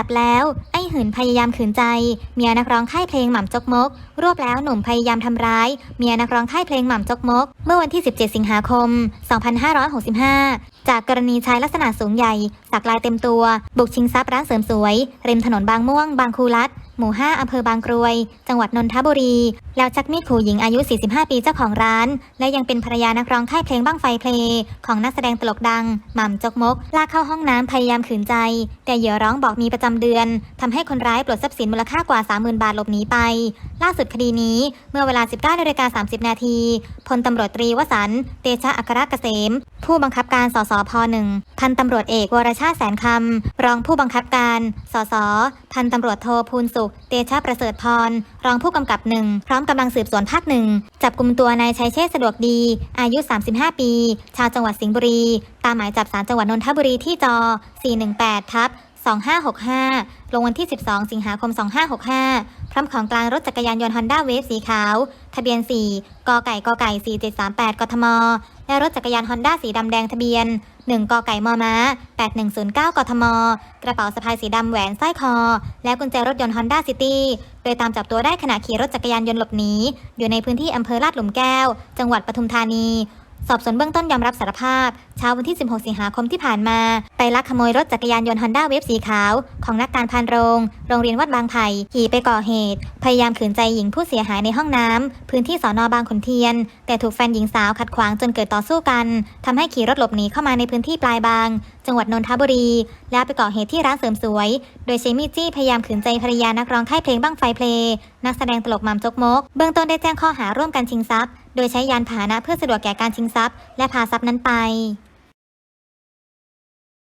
ับแล้ว ไอ หืนพยายามขืนใจ เมียนักร้องค่ายเพลงหม่ำจกมก รวบแล้วหนุ่มพยายามทำร้าย เมียนักร้องค่ายเพลงหม่ำจกมก เมื่อวันที่ 17 สิงหาคม 2565 จากกรณีชายลักษณะสูงใหญ่ สักลายเต็มตัว บุกชิงทรัพย์ร้านเสริมสวย ริมถนนบางม่วง บางคูรัฐหมู่ 5 อำเภอบางกรวย จังหวัดนนทบุรี แล้วชักมีดขู่หญิงอายุ 45 ปีเจ้าของร้าน และยังเป็นภรรยานักร้องค่ายเพลงบ้างไฟเพลงของนักแสดงตลกดัง หม่ำจกมก ลากเข้าห้องน้ำพยายามขืนใจ แต่เหยื่อร้องบอกมีประจำเดือนทำให้ให้คนร้ายปลดทรัพย์สินมูลค่ากว่า 30,000 บาทหลบหนีไป ล่าสุดคดีนี้เมื่อเวลา 19นาฬิกา30 นาทีพลตำรวจตรีวสันเตชะอัครเกษม ผู้บังคับการสสพหนึ่งพันตำรวจเอกวรชาติแสนคำรองผู้บังคับการสสพันตำรวจโทภูลสุข เตชะประเสริฐพรรองผู้กำกับหนึ่งพร้อมกำลังสืบสวนภาคหนึ่งจับกลุ่มตัวนายชัยเชษสะดวกดี อายุ 35 ปี ชาวจังหวัดสิงห์บุรี ตามหมายจับสารจังหวัดนนทบุรีที่จอ418ทับ 2565 ลงวันที่ 12 สิงหาคม 2565 พร้อมของกลางรถจักรยานยนต์ Honda Wave สีขาว ทะเบียน 4 กไก่กไก่ 4738 กทม และรถจักรยาน Honda สีดำแดงทะเบียน 1 กไก่มม้า 8109 กทม กระเป๋าสะพายสีดำแหวนสร้อยคอ และกุญแจรถยนต์ Honda City โดยตามจับตัวได้ขณะขี่รถจักรยานยนต์หลบหนี อยู่ในพื้นที่อำเภอลาดหลุมแก้ว จังหวัดปทุมธานี สอบสวนเบื้องต้นยอมรับสารภาพ เช้าวันที่ 16 สิงหาคมที่ผ่านมา ไปลักขโมยรถจักรยานยนต์ Honda Wave สีขาว ของนักการพานโรง โรงเรียนวัดบางไผ่ขี่ไปก่อเหตุ พยายามขืนใจหญิงผู้เสียหายในห้องน้ำพื้นที่สอนอบางขุนเทียน แต่ถูกแฟนหญิงสาวขัดขวางจนเกิดต่อสู้กันทำให้ขี่รถหลบหนีเข้ามาในพื้นที่ปลายบาง จังหวัดนนทบุรี แล้วไปก่อเหตุที่ร้านเสริมสวย โดยใช้มีดจี้พยายามขืนใจภรรยานักร้องค่ายเพลงบ้างไฟเพลงนักแสดงตลกมัมจกมก เบื้องต้นได้แจ้งข้อหาร่วมกันชิงทรัพย์ โดยใช้ยานพาหนะเพื่อสะดวกแก่การชิงทรัพย์ และพาทรัพย์นั้นไป